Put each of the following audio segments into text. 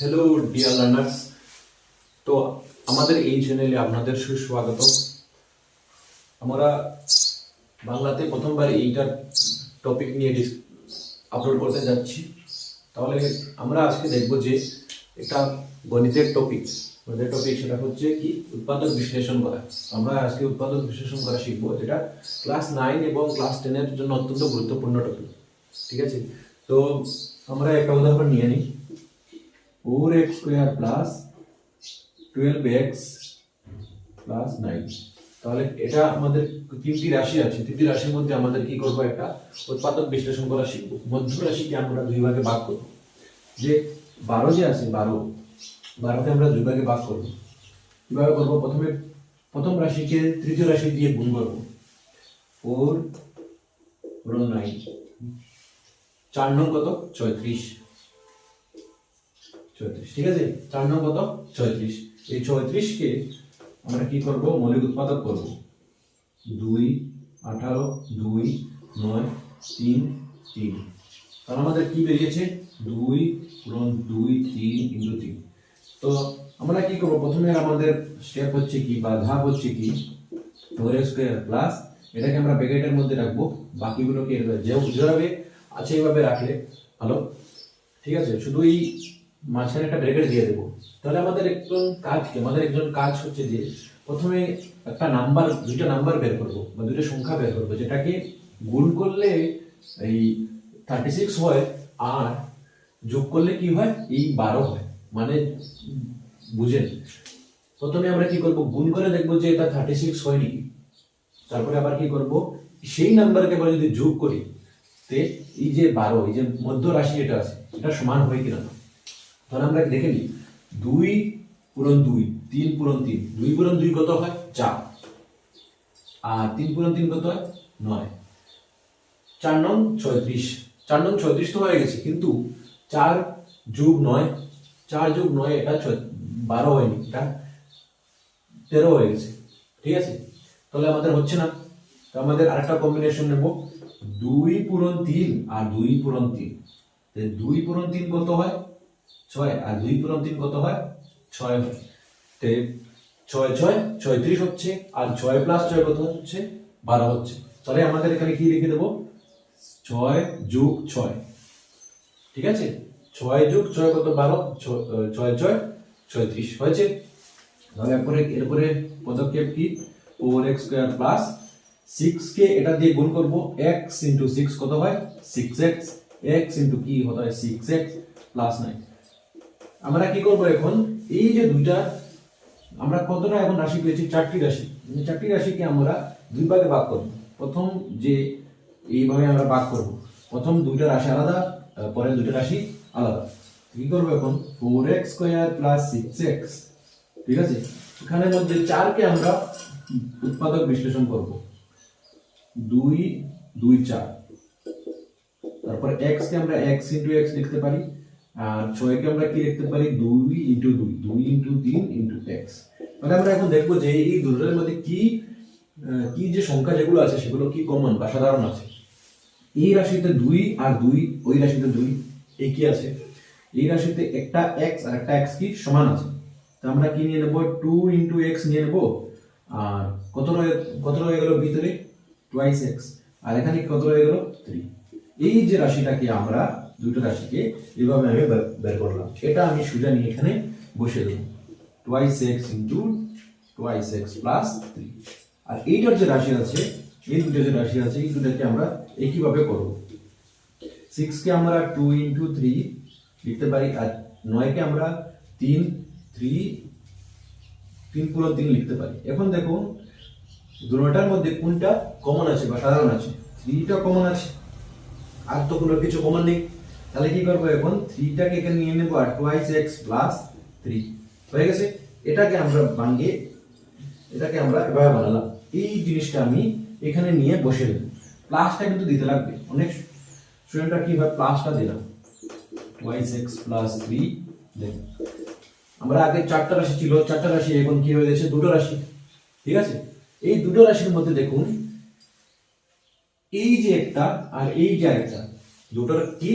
Hello dear learners তো আমাদের এই চ্যানেলে আপনাদের সুস্বাগত আমরা বাংলাতে প্রথমবার এইটার টপিক নিয়ে ডিস আপলোড করতে যাচ্ছি। তাহলে আমরা আজকে দেখব যে এটা গণিতের টপিক গণিতের টপিক সেটা হচ্ছে কি? উৎপাদক বিশ্লেষণ করা। আমরা আজকে উৎপাদক বিশ্লেষণ করা শিখব। যেটা ক্লাস নাইন এবং ক্লাস টেনের জন্য অত্যন্ত গুরুত্বপূর্ণ টপিক ঠিক আছে? তো আমরা একটা উদাহরণ নিয়ে নিই। Four X square plus twelve X plus nine তাহলে এটা আমাদের তিনটি রাশি আছে। তিনটি রাশির মধ্যে আমাদের কি করব একটা উৎপাদক বিশ্লেষণ করা শিখব। মধ্য রাশিকে আমরা দুই ভাগে ভাগ করব। যে বারো যে আছে, বারো, বারোকে আমরা দুই ভাগে ভাগ করব। কীভাবে করব? প্রথমে প্রথম রাশিকে তৃতীয় রাশি দিয়ে গুণ করব। ফোর নাইন চার নং কত? ছয়ত্রিশ। চৌত্রিশ ঠিক আছে? চার নং কত? ছয়ত্রিশ। এই ছয়ত্রিশকে আমরা কি করব? মৌলিক উৎপাদক করব। দুই, আঠারো, দুই, নয়, তিন তিন। তাহলে আমাদের কি বেরিয়েছে? দুই পূরণ দুই, তিন ইন্টু তিন। তো আমরা কি করব? প্রথমে আমাদের স্টেপ হচ্ছে কি বা ধাপ হচ্ছে কি? ফোর স্কোয়ার প্লাস এটাকে আমরা ব্যাকেটের মধ্যে রাখব। বাকিগুলোকে যেভাবে আছে এইভাবে রাখলে ভালো। ঠিক আছে? শুধু এই মাঝখানে একটা ব্রেকেট দিয়ে দেবো। তাহলে আমাদের একজন কাজ কি? আমাদের একজন কাজ হচ্ছে যে, প্রথমে একটা নাম্বার দুইটা নাম্বার বের করব, বা দুইটা সংখ্যা বের করব, যেটাকে গুণ করলে এই থার্টি সিক্স হয়, আর যোগ করলে কি হয়? এই বারো হয়। মানে বুঝেন? প্রথমে আমরা কি করব? গুণ করে দেখব যে এটা থার্টি সিক্স হয় নাকি তারপরে আবার কি করব? সেই নাম্বারকে আমরা যদি যোগ করি, তে এই যে বারো, এই যে মধ্য রাশি যেটা আছে, এটা সমান হয় কিনা না? তাহলে আমরা দেখে নিই? দুই পূরণ দুই, তিন পূরণ তিন। দুই পূরণ দুই কত হয়? চার। আর তিন পূরণ তিন কত হয়? নয়। চার নং ছয়ত্রিশ। চার নং ছয়ত্রিশ তো হয়ে গেছে, কিন্তু চার যুগ নয়, চার যুগ নয়, এটা বারো হয়নি, এটা তেরো হয়ে গেছে। ঠিক আছে? তাহলে আমাদের হচ্ছে না। তো আমাদের আরেকটা কম্বিনেশন নেব। দুই পূরণ তিন আর দুই পূরণ তিন। দুই পূরণ তিন কত হয়? ছয় আর দুই পূরণ তিন কত হয়? ছয় হয়। তে ছয় ছয় ছয়ত্রিশ হচ্ছে, আর ছয় প্লাস ছয় কত হচ্ছে? বারো হচ্ছে। তাহলে আমাদের এখানে কি লিখে দেবো? ছয় যোগ ছয়। ঠিক আছে? ছয় যোগ ছয় কত বারো? ছয় ছয় ছয়ত্রিশ হয়েছে? তাহলে এরপরে এরপরে পদক্ষেপ কি? Four X square plus six কে এটা দিয়ে গুণ করব। এক্স ইন্টু সিক্স কত হয়? সিক্স এক্স এক্স ইন্টু কি হতে হয়? সিক্স এক্স প্লাস নাইন আমরা কি করব এখন? এই যে দুইটা আমরা কতটা এখন রাশি পেয়েছি? চারটি রাশি। চারটি রাশিকে আমরা দুই ভাগে ভাগ করব। প্রথম যে এইভাবে আমরা ভাগ করব। প্রথম দুইটা রাশি আলাদা আহ, পরে দুইটা রাশি আলাদা। কি করব এখন? Four X square plus six X ঠিক আছে? এখানের মধ্যে চারকে আমরা উৎপাদক বিশ্লেষণ করব। দুই দুই চার। তারপর এক্সকে আমরা এক্স ইন্টু এক্স লিখতে পারি। আর ছয়কে আমরা কি লিখতে পারি? দুই ইন্টু দুই দুই ইন্টু তিন ইন্টু এক্স মানে আমরা এখন দেখব যে এই দুটোর মধ্যে কি কি যে সংখ্যা যেগুলো আছে সেগুলো কি কমন বা সাধারণ আছে? এই রাশিতে দুই আর দুই, ওই রাশিতে দুই কি আছে? এই রাশিতে একটা এক্স আর একটা এক্স কি সমান আছে? তো আমরা কি নিয়ে নেব? টু ইন্টু এক্স নিয়ে নেব। আর কত রয়ে কত রয়ে গেল ভিতরে? টুয়াইস এক্স আর এখানে কত রয়ে গেল? থ্রি এই যে রাশিটাকে আমরা দুটো রাশিকে এইভাবে আমি বের- করলাম। এটা আমি সোজা নিয়ে এখানে বসে দেবো। Twice X into twice X plus three আর এইটার যে রাশি আছে, এই দুটো যে রাশি আছে, এই দুটাকে আমরা একইভাবে করব। সিক্সকে আমরা টু ইন্টু থ্রি লিখতে পারি, আর নয়কে আমরা তিন থ্রি তিন পুরো তিন লিখতে পারি। এখন দেখুন দুটোটার মধ্যে কোনটা কমন আছে বা সাধারণ আছে? থ্রিটা কমন আছে। আর তো কোনো কিছু কমন নেই। তাহলে কি করব এখন? থ্রিটাকে এখানে নিয়ে নেব আর টোয়াইস এক্স প্লাস থ্রি হয়ে গেছে? এটাকে আমরা ভাঙিয়ে এটাকে আমরা এভাবে বানালাম। এই জিনিসটা আমি এখানে নিয়ে বসে দেবো। প্লাসটা কিন্তু দিতে লাগবে। অনেক স্টুডেন্টরা কি প্লাসটা দিলাম। টোয়াইস এক্স প্লাস থ্রি আমরা আগে চারটা রাশি ছিল। চারটা রাশি এখন কি হয়ে গেছে? দুটো রাশি। ঠিক আছে? এই দুটো রাশির মধ্যে দেখুন এই যে একটা আর এই যে একটা দুটোর কি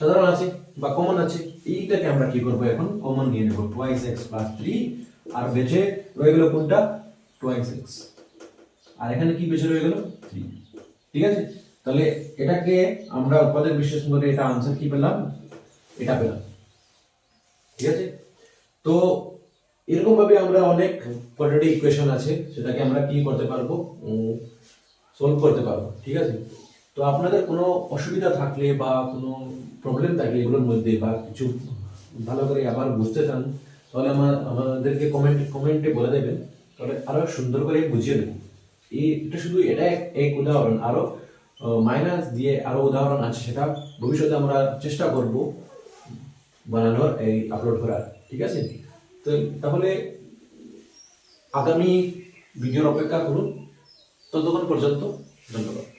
সাধারণ আছে বা কমন আছে? এইটাকে আমরা কি করব এখন? কমন নিয়ে নেব টোয়াইস এক্স প্লাস থ্রি আর বেঁচে রয়ে গেল কোনটা? টোয়াইস এক্স আর এখানে কি বেঁচে রয়ে গেল? থ্রি ঠিক আছে? তাহলে এটাকে আমরা উৎপাদক বিশ্লেষণ করে এটা আনসার কি পেলাম? এটা পেলাম। ঠিক আছে? তো এরকম ভাবে আমরা অনেক কোয়াড্রেটিক ইকুয়েশন আছে, সেটাকে আমরা কি করতে পারব? সলভ করতে পারব, ঠিক আছে? তো আপনাদের কোনো অসুবিধা থাকলে বা কোনো প্রবলেম থাকলে এগুলোর মধ্যে বা কিছু ভালো করে আবার বুঝতে চান, তাহলে আমার, আমাদেরকে কমেন্ট কমেন্টে বলে দেবেন। তাহলে আরও সুন্দর করে বুঝিয়ে দেবো। এই, এটা শুধু এটা এক- উদাহরণ। আরও মাইনাস দিয়ে আরও উদাহরণ আছে সেটা ভবিষ্যতে আমরা চেষ্টা করব বানানোর, এই আপলোড করার, ঠিক আছে? তো তাহলে আগামী ভিডিওর অপেক্ষা করুন। ততক্ষণ পর্যন্ত ধন্যবাদ।